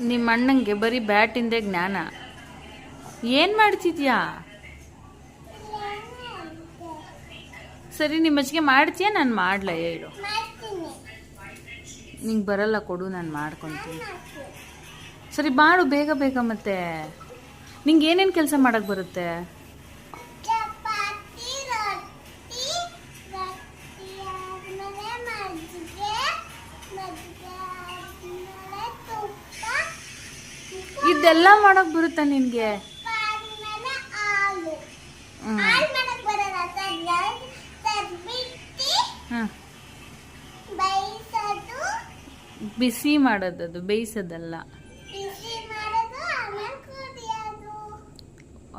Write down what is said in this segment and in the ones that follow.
ನಿಮ್ಮ ಅಣ್ಣಂಗೆ ಬರೀ ಬ್ಯಾಟಿಂದೆ ಜ್ಞಾನ. ಏನು ಮಾಡ್ತಿದ್ಯಾ? ಸರಿ ನಿಮ್ಮ ಅಜ್ಜಿಗೆ ಮಾಡ್ತೀಯಾ? ನಾನು ಮಾಡ್ಲ ಹೇಳು. ನಿಂಗೆ ಬರಲ್ಲ ಕೊಡು ನಾನು ಮಾಡ್ಕೊತೀನಿ. ಸರಿ ಮಾಡು ಬೇಗ ಬೇಗ ಮತ್ತೆ. ನಿಂಗೆ ಏನೇನು ಕೆಲಸ ಮಾಡಕ್ಕೆ ಬರುತ್ತೆ? ಇದೆಲ್ಲ ಮಾಡಕ್ಕೆ ಬರುತ್ತಾ ನಿನ್ಗೆ? ಮಾಡಕ್ ಬಿಸಿ ಮಾಡೋದದು, ಬೇಯಿಸೋದಲ್ಲ.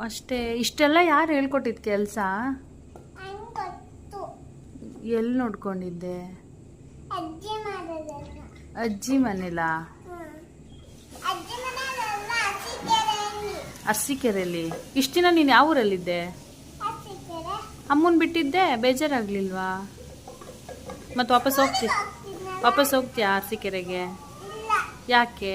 ಅಷ್ಟೇ, ಇಷ್ಟೆಲ್ಲ ಯಾರು ಹೇಳ್ಕೊಟ್ಟಿದ್ ಕೆಲಸ? ಎಲ್ಲಿ ನೋಡ್ಕೊಂಡಿದ್ದೆ? ಅಜ್ಜಿ ಮನೇಲಾ ಹ್ಮ್. ಅಜ್ಜಿ ಮನೆಯಲ್ಲ ಹಸಿಕೆರೆಯಲ್ಲಿ ಅರಸೀಕೆರೆಯಲ್ಲಿ ಇಷ್ಟು ದಿನ ನೀನು ಯಾವ ಊರಲ್ಲಿದ್ದೆ? ಅಮ್ಮನ ಬಿಟ್ಟಿದ್ದೆ ಬೇಜಾರಾಗ್ಲಿಲ್ವಾ? ಮತ್ತೆ ವಾಪಸ್ ಹೋಗ್ತಿ. ವಾಪಸ್ ಹೋಗ್ತೀಯಾ ಅರಸೀಕೆರೆಗೆ? ಯಾಕೆ?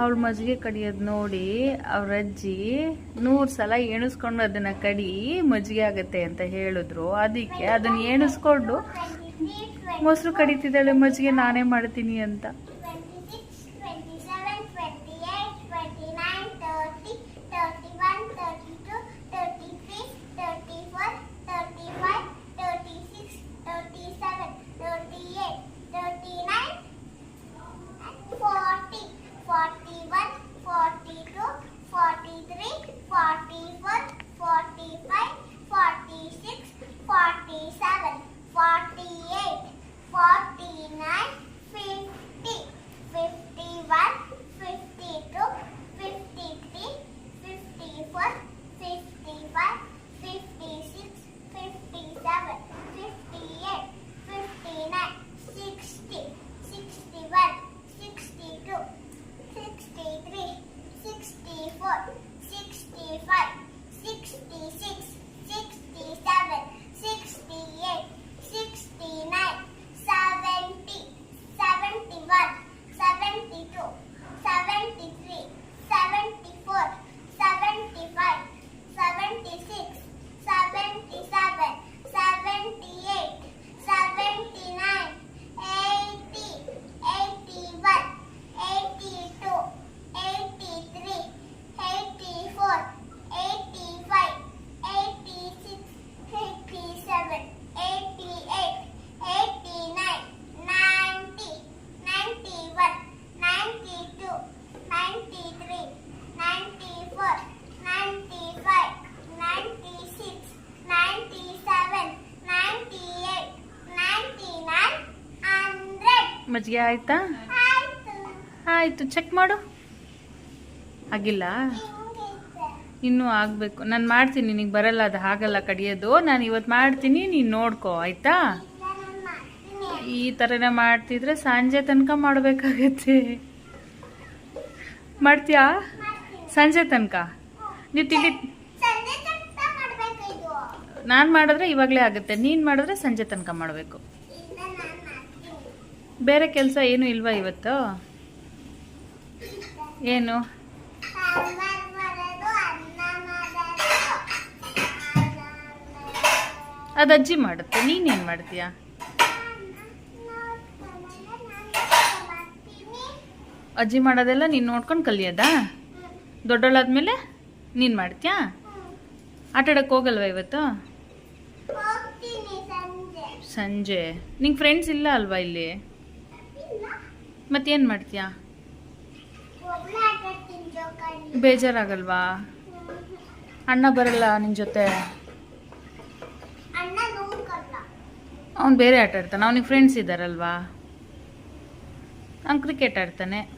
ಅವಳ ಮಜ್ಜಿಗೆ ಕಡಿಯೋದು ನೋಡಿ ಅವ್ರ ಅಜ್ಜಿ ನೂರು ಸಲ ಎಣಿಸ್ಕೊಂಡು ಅದನ್ನ ಕಡಿ ಮಜ್ಜಿಗೆ ಆಗುತ್ತೆ ಅಂತ ಹೇಳಿದ್ರು. ಅದಕ್ಕೆ ಅದನ್ನು ಎಣಿಸ್ಕೊಂಡು, ಮೊಸರು ಕಡಿತಿದ್ದಾಳೆ ಮಜ್ಜಿಗೆ, ನಾನೇ ಮಾಡ್ತೀನಿ ಅಂತ. ಮಜ್ಜಿಗೆ ಆಯ್ತಾ ಆಯ್ತು. ಚೆಕ್ ಮಾಡು ಆಗಿಲ್ಲ. ಇನ್ನೂ ಆಗಬೇಕು ನಾನು ಮಾಡ್ತೀನಿ, ನಿನಗೆ ಬರಲ್ಲ, ಅದು ಹಾಗಲ್ಲ, ಕಡಿಯೋದು ನಾನು ಇವತ್ತು ಮಾಡ್ತೀನಿ, ನೀನು ನೋಡ್ಕೋ, ಆಯ್ತಾ. ಈ ಥರನೇ ಮಾಡ್ತಿದ್ರೆ ಸಂಜೆ ತನಕ ಮಾಡಬೇಕಾಗತ್ತೆ ಮಾಡ್ತೀಯಾ ಸಂಜೆ ತನಕ ನೀವು ತಿಳಿ. ನಾನು ಮಾಡಿದ್ರೆ ಇವಾಗಲೇ ಆಗುತ್ತೆ ನೀನು ಮಾಡಿದ್ರೆ ಸಂಜೆ ತನಕ ಮಾಡಬೇಕು. ಬೇರೆ ಕೆಲಸ ಏನು ಇಲ್ವಾ ಇವತ್ತು? ಏನು? ಅದು ಅಜ್ಜಿ ಮಾಡುತ್ತೆ. ನೀನೇನು ಮಾಡ್ತೀಯಾ? ಅಜ್ಜಿ ಮಾಡೋದೆಲ್ಲ ನೀನು ನೋಡ್ಕೊಂಡು ಕಲಿಯೋದಾ? ದೊಡ್ಡವಳಾದ್ಮೇಲೆ ನೀನು ಮಾಡ್ತೀಯಾ? ಆಟ ಆಡಕ್ಕೆ ಹೋಗಲ್ವಾ ಇವತ್ತು? ಸಂಜೆ. ನಿಂಗೆ ಫ್ರೆಂಡ್ಸ್ ಇಲ್ಲ ಅಲ್ವಾ ಇಲ್ಲ? ಮತ್ತೇನು ಮಾಡ್ತೀಯಾ? ಬೇಜಾರಾಗಲ್ವಾ? ಅಣ್ಣ ಬರಲ್ಲ ನಿನ್ನ ಜೊತೆ. ಅವ್ನು ಬೇರೆ ಆಟ ಆಡ್ತಾನೆ. ಅವನಿಗೆ ಫ್ರೆಂಡ್ಸ್ ಇದ್ದಾರಲ್ವಾ ಅವ್ನು ಕ್ರಿಕೆಟ್ ಆಡ್ತಾನೆ.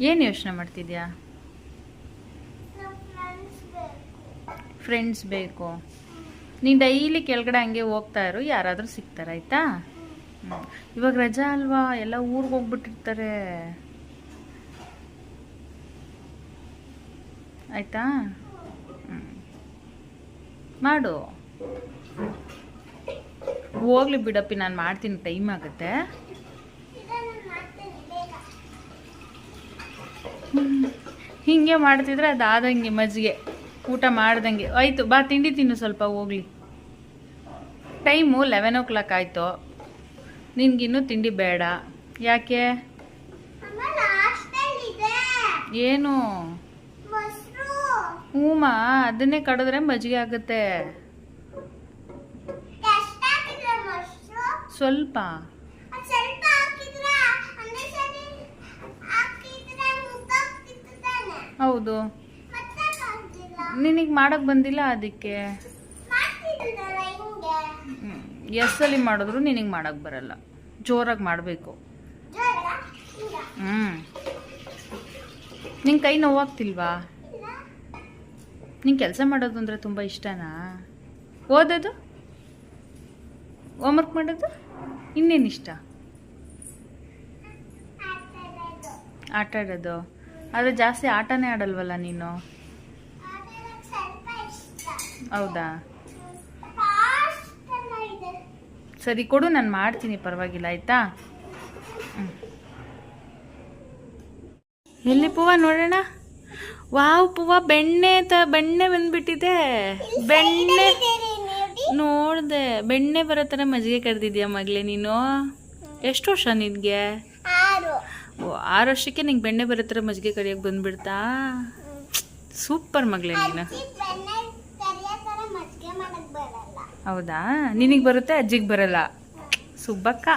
ಏನು ಯೋಚನೆ ಮಾಡ್ತಿದ್ಯಾ? ಫ್ರೆಂಡ್ಸ್ ಬೇಕು. ನೀನು ಡೈಲಿ ಕೆಳಗಡೆ ಹಂಗೆ ಹೋಗ್ತಾ ಇರು, ಯಾರಾದರೂ ಸಿಗ್ತಾರೆ, ಆಯ್ತಾ? ಹ್ಮ್. ಇವಾಗ ರಜಾ ಅಲ್ವಾ? ಎಲ್ಲ ಊರಿಗೆ ಹೋಗ್ಬಿಟ್ಟಿರ್ತಾರೆ. ಆಯ್ತಾ? ಮಾಡು. ಹೋಗ್ಲಿ ಬಿಡಪ್ಪಿ, ನಾನು ಮಾಡ್ತೀನಿ. ಟೈಮ್ ಆಗುತ್ತೆ. ಹಿಂಗೆ ಮಾಡ್ತಿದ್ರೆ ಅದಾದಂಗೆ ಮಜ್ಜಿಗೆ. ಊಟ ಮಾಡ್ದಂಗೆ. ಆಯಿತು, ಬಾ, ತಿಂಡಿ ತಿನ್ನು ಸ್ವಲ್ಪ, ಹೋಗ್ಲಿ. ಟೈಮು ಲೆವೆನ್ ಓ ಕ್ಲಾಕ್ ಆಯಿತು. ನಿನ್ಗಿನ್ನೂ ತಿಂಡಿ ಬೇಡ. ಯಾಕೆ? ಏನು? ಹೂಮ, ಅದನ್ನೇ ಕಡಿದ್ರೆ ಮಜ್ಜಿಗೆ ಆಗುತ್ತೆ. ಸ್ವಲ್ಪ. ಹೌದು. ನಿನಗೆ ಮಾಡೋಕೆ ಬಂದಿಲ್ಲ ಅದಕ್ಕೆ? ಎಸ್ಸಲ್ಲಿ ಮಾಡಿದ್ರು ನಿನಗೆ ಮಾಡೋಕ್ಕೆ ಬರಲ್ಲ. ಜೋರಾಗಿ ಮಾಡಬೇಕು. ಹ್ಞೂ ನಿಂಗೆ ಕೈ ನೋವಾಗ್ತಿಲ್ವಾ? ನಿಂಗೆ ಕೆಲಸ ಮಾಡೋದು ಅಂದರೆ ತುಂಬ ಇಷ್ಟನಾ? ಓದೋದು? ಹೋಮ್ವರ್ಕ್ ಮಾಡೋದು? ಇನ್ನೇನು ಇಷ್ಟ? ಆಟ ಆಡೋದು. ಆದರೆ ಜಾಸ್ತಿ ಆಟನೇ ಆಡಲ್ವಲ್ಲ ನೀನು? ಹೌದಾ? ಸರಿ ಕೊಡು ನಾನು ಮಾಡ್ತೀನಿ ಪರವಾಗಿಲ್ಲ ಆಯಿತಾ? ಎಲ್ಲಿ ಪೂವ ನೋಡೋಣ? ವಾವ್ ಪೂವ ಬೆಣ್ಣೆ ತ ಬೆಣ್ಣೆ ಬಂದ್ಬಿಟ್ಟಿದೆ. ಬೆಣ್ಣೆ ನೋಡ್ದೆ ಬೆಣ್ಣೆ ಬರೋ ಥರ ಮಜ್ಜಿಗೆ ಕರೆದಿದ್ಯ ಮಗಳೇ ನೀನು? ಎಷ್ಟು ವರ್ಷ ನಿನಗೆ? ಆರು. ಓ ಆರು ವರ್ಷಕ್ಕೆ ನಿಂಗೆ ಬೆಣ್ಣೆ ಬರೋ ಥರ ಮಜ್ಜಿಗೆ ಕರಿಯೋಕೆ ಬಂದ್ಬಿಡ್ತಾ? ಸೂಪರ್ ಮಗಳೇ ನೀನು ಅಜ್ಜಿ ಬೆಣ್ಣೆ ಕರಿಯೋ ಥರ ಮಜ್ಜಿಗೆ ಮಾಡಕ್ ಬರಲ್ಲ ಹೌದಾ? ನಿನಗೆ ಬರುತ್ತೆ ಅಜ್ಜಿಗೆ ಬರಲ್ಲ. ಸುಬ್ಬಕ್ಕ.